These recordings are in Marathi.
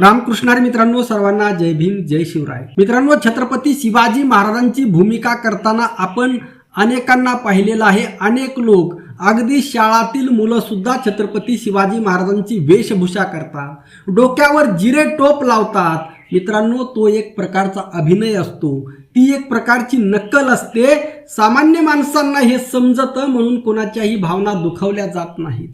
रामकृष्णार मित्रांनो सर्वांना जय भीम जय शिवराय. मित्रांनो छत्रपती शिवाजी महाराजांची भूमिका करताना आपण अनेकांना पाहिलेलं आहे. अनेक लोक अगदी शाळातील मुलं सुद्धा छत्रपती शिवाजी महाराजांची वेशभूषा करतात. डोक्यावर जिरे टोप लावतात. मित्रांनो तो एक प्रकारचा अभिनय असतो. ती एक प्रकारची नक्कल असते. सामान्य माणसांना हे समजतं म्हणून कोणाच्याही भावना दुखावल्या जात नाहीत.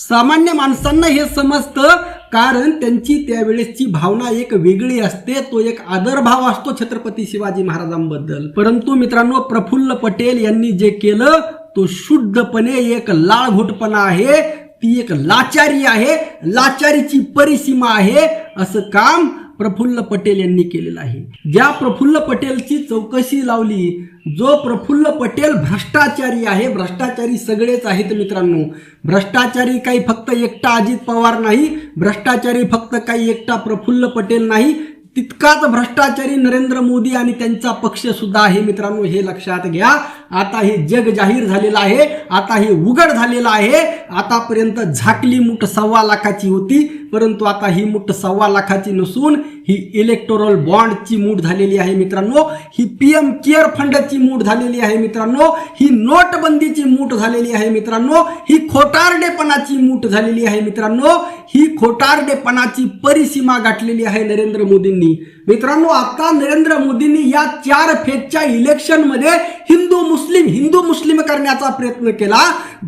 सामान्य माणसांना हे समजतं कारण त्यांची त्यावेळेसची भावना एक वेगळी असते तो एक आदरभाव असतो छत्रपती शिवाजी महाराजांबद्दल. परंतु मित्रांनो प्रफुल्ल पटेल यांनी जे केलं तो शुद्धपणे एक लाळघुटपणा आहे ती एक लाचारी आहे लाचारीची परिसीमा आहे असं काम प्रफुल्ल पटेल यांनी केलेलं आहे. ज्या प्रफुल्ल पटेलची चौकशी लावली जो प्रफुल्ल पटेल भ्रष्टाचारी आहे भ्रष्टाचारी सगळेच आहेत मित्रांनो. भ्रष्टाचारी काही फक्त एकटा अजित पवार नाही भ्रष्टाचारी फक्त काही एकटा प्रफुल्ल पटेल नाही. तितकाच भ्रष्टाचारी नरेंद्र मोदी आणि त्यांचा पक्ष सुद्धा आहे मित्रांनो हे लक्षात घ्या. आता हे जग जाहीर झालेलं आहे आता हे उघड झालेलं आहे. आतापर्यंत झाकली मूठ सव्वा लाखाची होती. परंतु आता ही मूठ सव्वा लाखाची नसून ही इलेक्टोरल बॉन्डची मूठ झालेली आहे मित्रांनो. ही पी एम केअर फंडची मूठ झालेली आहे मित्रांनो. ही नोटबंदीची मूठ झालेली आहे मित्रांनो. ही खोटारडेपणाची मूठ झालेली आहे मित्रांनो. ही खोटारडेपणाची परिसीमा गाठलेली आहे नरेंद्र मोदींनी. मित्रांनो आता नरेंद्र मोदींनी या चार फेजच्या इलेक्शनमध्ये हिंदू मुस्लिम हिंदू मुस्लिम करण्याचा प्रयत्न केला.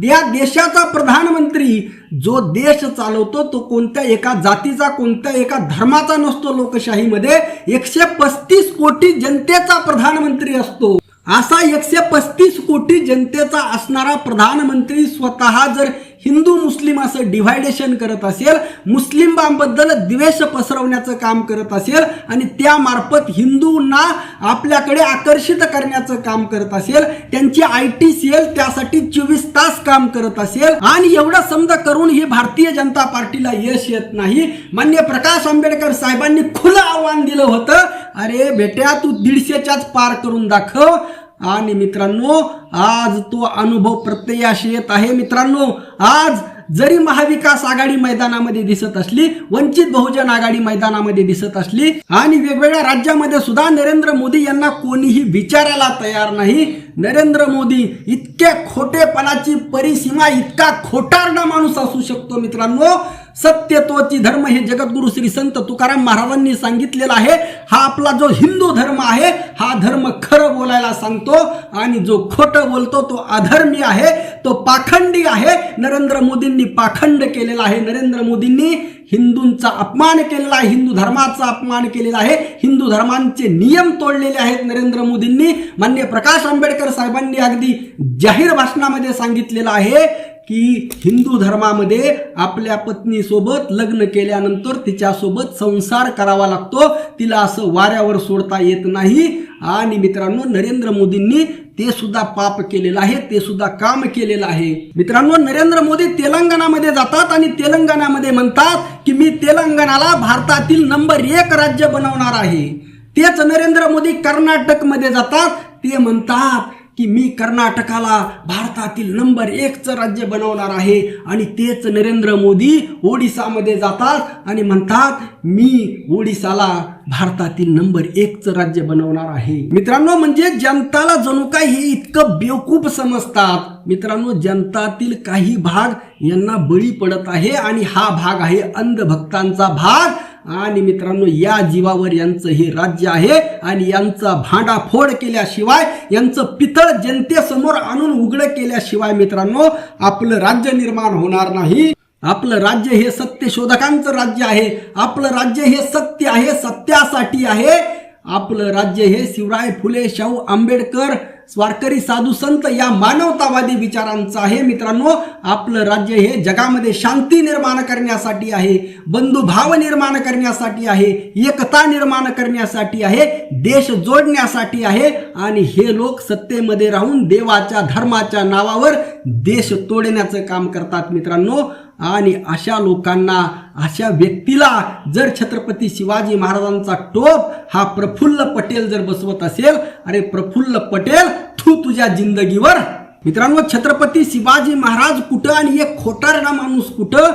या देशाचा प्रधानमंत्री जो देश चालवतो तो कोणत्या एका जातीचा कोणत्या एका धर्माचा नसतो लोकशाहीमध्ये एकशे पस्तीस कोटी जनतेचा प्रधानमंत्री असतो. असा एकशे पस्तीस कोटी जनतेचा असणारा प्रधानमंत्री स्वतः जर हिंदू मुस्लिम असं डिव्हायडेशन करत असेल मुस्लिमांबद्दल द्वेष पसरवण्याचं काम करत असेल आणि त्यामार्फत हिंदूंना आपल्याकडे आकर्षित करण्याचं काम करत असेल त्यांची आय टी सेल त्यासाठी चोवीस तास काम करत असेल. आणि एवढं समजा करून ही भारतीय जनता पार्टीला यश येत नाही. मान्य प्रकाश आंबेडकर साहेबांनी खुलं आव्हान दिलं होतं. अरे बेट्या तू दीडशेच्याच पार करून दाखव. आणि मित्रांनो आज तो अनुभव प्रत्ययाशी येत आहे. मित्रांनो आज जरी महाविकास आघाडी मैदानामध्ये दिसत असली वंचित बहुजन आघाडी मैदानामध्ये दिसत असली आणि वेगवेगळ्या राज्यामध्ये सुद्धा नरेंद्र मोदी यांना कोणीही विचारायला तयार नाही नरेंद्र मोदी इतके खोटेपणाची परिसीमा इतका खोटारडा माणूस असू शकतो मित्रांनो. सत्यत्वची धर्म हे जगद्गुरु श्री संत तुकाराम महाराजांनी सांगितलेला आहे. हा आपला जो हिंदू धर्म आहे हा धर्म खरं बोलायला सांगतो आणि जो खोटं बोलतो तो अधर्मी आहे तो पाखंडी आहे. नरेंद्र मोदींनी पाखंड केलेला आहे. नरेंद्र मोदींनी हिंदूंचा अपमान केलेला आहे हिंदू धर्माचा अपमान केलेला आहे. हिंदू धर्मांचे नियम तोडलेले आहेत नरेंद्र मोदींनी. मान्य प्रकाश आंबेडकर साहेबांनी अगदी जाहीर भाषणामध्ये सांगितलेलं आहे की हिंदू धर्मामध्ये आपल्या पत्नीसोबत लग्न केल्यानंतर तिच्यासोबत संसार करावा लागतो. तिला असं वाऱ्यावर सोडता येत नाही. आणि मित्रांनो नरेंद्र मोदींनी ते सुद्धा पाप केलेलं आहे ते सुद्धा काम केलेलं आहे. मित्रांनो नरेंद्र मोदी तेलंगणामध्ये जातात आणि तेलंगणामध्ये म्हणतात की मी तेलंगणाला भारतातील नंबर एक राज्य बनवणार आहे. तेच नरेंद्र मोदी कर्नाटकमध्ये जातात. ते म्हणतात की मी कर्नाटकाला भारतातील नंबर एकचं राज्य बनवणार आहे. आणि तेच नरेंद्र मोदी ओडिसामध्ये जातात आणि म्हणतात मी ओडिसाला भारतातील नंबर एकचं राज्य बनवणार आहे. मित्रांनो म्हणजे जनताला जणू काय हे इतकं बेवकूफ समजतात. मित्रांनो जनतातील काही भाग यांना बळी पडत आहे आणि हा भाग आहे अंधभक्तांचा भाग. आणि मित्रांनो या जीवावर यांचं हे राज्य आहे आणि यांचा भांडाफोड केल्याशिवाय यांचं पितळ जनतेसमोर आणून उघडं केल्याशिवाय मित्रांनो आपलं राज्य निर्माण होणार नाही. आपलं राज्य हे सत्य शोधकांचं राज्य आहे. आपलं राज्य हे सत्य आहे सत्यासाठी आहे. आपलं राज्य हे शिवराय फुले शाहू आंबेडकर स्वारकरी साधू संत या मानवतावादी विचारांचं आहे. मित्रांनो आपलं राज्य हे जगामध्ये शांती निर्माण करण्यासाठी आहे बंधुभाव निर्माण करण्यासाठी आहे एकता निर्माण करण्यासाठी आहे देश जोडण्यासाठी आहे आणि हे लोक सत्तेमध्ये राहून देवाच्या धर्माच्या नावावर देश तोडण्याचं काम करतात मित्रांनो. आणि अशा लोकांना अशा व्यक्तीला जर छत्रपती शिवाजी महाराजांचा टोप हा प्रफुल्ल पटेल जर बसवत असेल अरे प्रफुल्ल पटेल तू तुझ्या जिंदगीवर मित्रांनो छत्रपती शिवाजी महाराज कुठं आणि एक खोटारडा माणूस कुठं?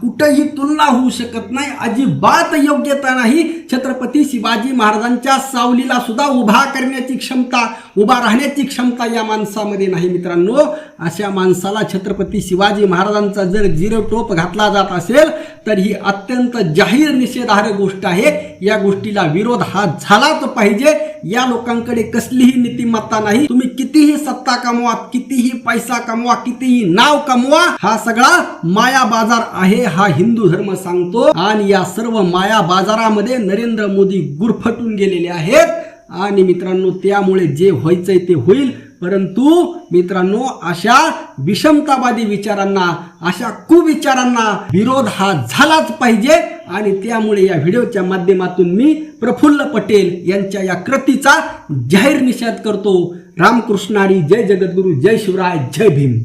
कुठंही तुलना होऊ शकत नाही अजिबात योग्यता नाही. छत्रपती शिवाजी महाराजांच्या सावलीला सुद्धा उभा करण्याची क्षमता उभा राहण्याची क्षमता या माणसामध्ये नाही मित्रांनो. अशा माणसाला छत्रपती शिवाजी महाराजांचा जर झिरो टोप घातला जात असेल तर ही अत्यंत जाहीर निषेधार्ह गोष्ट आहे. या गोष्टीला विरोध हा झालाच पाहिजे. या लोकांकडे कसलीही नीतिमत्ता नाही. तुम्ही किती कितीही सत्ता कमवा कितीही पैसा कमवा कितीही नाव कमवा हा सगळा माया बाजार आहे हा हिंदू धर्म सांगतो. आणि या सर्व माया बाजारामध्ये नरेंद्र मोदी गुरफटून गेलेले आहेत. आणि मित्रांनो त्यामुळे जे व्हायचंय ते होईल. परंतु मित्रांनो अशा विषमतावादी विचारांना अशा कुविचारांना विरोध हा झालाच पाहिजे. आणि त्यामुळे या व्हिडिओच्या माध्यमातून मी प्रफुल्ल पटेल यांच्या या कृतीचा जाहीर निषेध करतो. रामकृष्णारी जय जगद्गुरु जय शिवराय जय भीम.